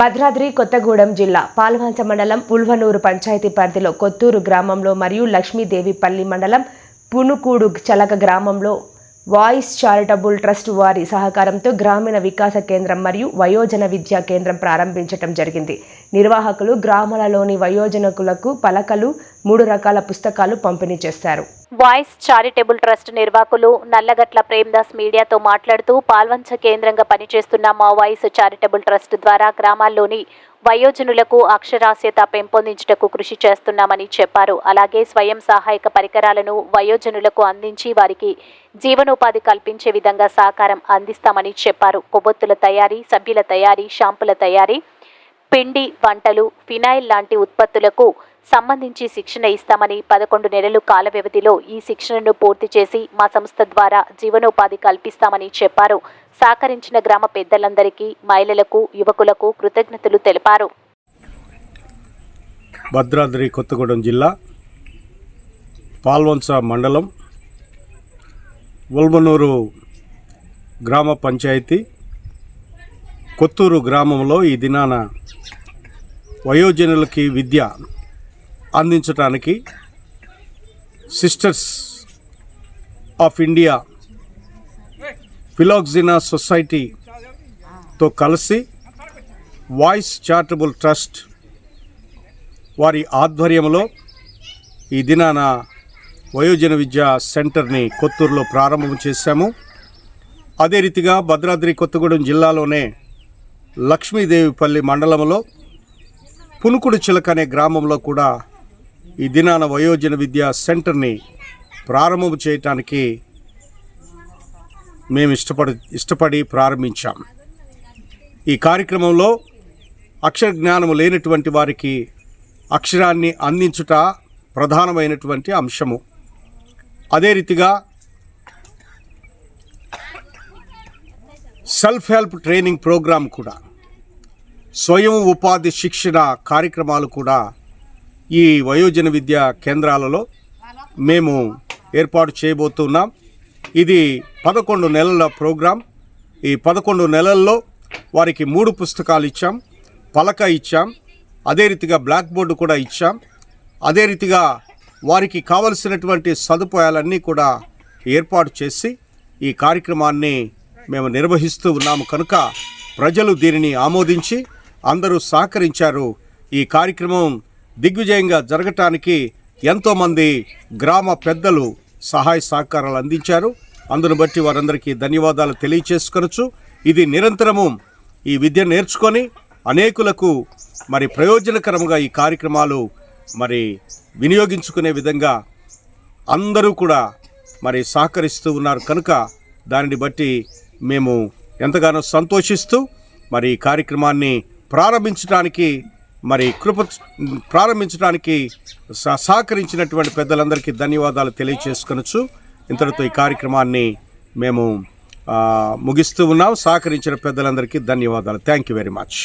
భద్రాద్రి కొత్తగూడెం జిల్లా పాల్వంచ మండలం పుల్వనూరు పంచాయతీ పరిధిలో కొత్తూరు గ్రామంలో మరియు లక్ష్మీదేవిపల్లి మండలం పునుకూడు చలక గ్రామంలో వాయిస్ చారిటబుల్ ట్రస్ట్ వారి సహకారంతో గ్రామీణ వికాస కేంద్రం మరియు వయోజన విద్యా కేంద్రం ప్రారంభించడం జరిగింది. నిర్వాహకులు గ్రామాలలోని వయోజనకులకు పలకలు మూడు రకాల పుస్తకాలు పంపిణీ చేస్తారు వాయిస్ చారిటబుల్ ట్రస్ట్ నిర్వాహకులు నల్లగట్ల ప్రేమ్దాస్ మీడియాతో మాట్లాడుతూ పాల్వంచ కేంద్రంగా పనిచేస్తున్న మా వాయిస్ చారిటబుల్ ట్రస్ట్ ద్వారా గ్రామాల్లోని వయోజనులకు అక్షరాస్యత పెంపొందించుటకు కృషి చేస్తున్నామని చెప్పారు. అలాగే స్వయం సహాయక పరికరాలను వయోజనులకు అందించి వారికి జీవనోపాధి కల్పించే విధంగా సహకారం అందిస్తామని చెప్పారు. కొవ్వొత్తుల తయారీ సభ్యుల తయారీ షాంపుల తయారీ పిండి వంటలు ఫినాయిల్ లాంటి ఉత్పత్తులకు సంబంధించి శిక్షణ ఇస్తామని పదకొండు నెలలు కాల వ్యవధిలో ఈ శిక్షణను పూర్తి చేసి మా సంస్థ ద్వారా జీవనోపాధి కల్పిస్తామని చెప్పారు. సహకరించిన గ్రామ పెద్దలందరికీ మహిళలకు యువకులకు కృతజ్ఞతలు తెలిపారు. భద్రాద్రి కొత్తగూడెం జిల్లా పాల్వంచ మండలం ఉల్మనూరు గ్రామ పంచాయతీ కొత్తూరు గ్రామంలో ఈ దినాన వయోజనులకి విద్య అందించడానికి సిస్టర్స్ ఆఫ్ ఇండియా ఫిలాక్జినా సొసైటీతో కలిసి వాయిస్ చారిటబుల్ ట్రస్ట్ వారి ఆధ్వర్యంలో ఈ దినాన వయోజన విద్యా సెంటర్ని కొత్తూరులో ప్రారంభం చేశాము. అదే రీతిగా భద్రాద్రి కొత్తగూడెం జిల్లాలోనే లక్ష్మీదేవిపల్లి మండలంలో పునుకుడు చిలక అనే గ్రామంలో కూడా ఈ దినాన వయోజన విద్యా సెంటర్ని ప్రారంభం చేయటానికి మేము ఇష్టపడి ఇష్టపడి ప్రారంభించాం. ఈ కార్యక్రమంలో అక్షర జ్ఞానము లేనటువంటి వారికి అక్షరాన్ని అందించుట ప్రధానమైనటువంటి అంశము. అదే రీతిగా సెల్ఫ్ హెల్ప్ ట్రైనింగ్ ప్రోగ్రాం కూడా స్వయం ఉపాధి శిక్షణ కార్యక్రమాలు కూడా ఈ వయోజన విద్యా కేంద్రాలలో మేము ఏర్పాటు చేయబోతున్నాం. ఇది పదకొండు నెలల ప్రోగ్రాం. ఈ పదకొండు నెలల్లో వారికి మూడు పుస్తకాలు ఇచ్చాం. పలక ఇచ్చాం. అదే రీతిగా బ్లాక్ బోర్డు కూడా ఇచ్చాం. అదే రీతిగా వారికి కావలసినటువంటి సదుపాయాలన్నీ కూడా ఏర్పాటు చేసి ఈ కార్యక్రమాన్ని మేము నిర్వహిస్తూ ఉన్నాము. కనుక ప్రజలు దీనిని ఆమోదించి అందరూ సహకరించారు. ఈ కార్యక్రమం దిగ్విజయంగా జరగటానికి ఎంతోమంది గ్రామ పెద్దలు సహాయ సహకారాలు అందించారు. అందును బట్టి వారందరికీ ధన్యవాదాలు తెలియచేసుకొనొచ్చు. ఇది నిరంతరము ఈ విద్య నేర్చుకొని అనేకులకు మరి ప్రయోజనకరంగా ఈ కార్యక్రమాలు మరి వినియోగించుకునే విధంగా అందరూ కూడా మరి సహకరిస్తూ ఉన్నారు. కనుక దానిని బట్టి మేము ఎంతగానో సంతోషిస్తూ మరి ఈ కార్యక్రమాన్ని ప్రారంభించడానికి మరి కృప ప్రారంభించడానికి సహకరించినటువంటి పెద్దలందరికీ ధన్యవాదాలు తెలియచేసుకొనొచ్చు ఇంతటితో ఈ కార్యక్రమాన్ని మేము ముగిస్తూ ఉన్నాం. సహకరించిన పెద్దలందరికీ ధన్యవాదాలు. Thank you very much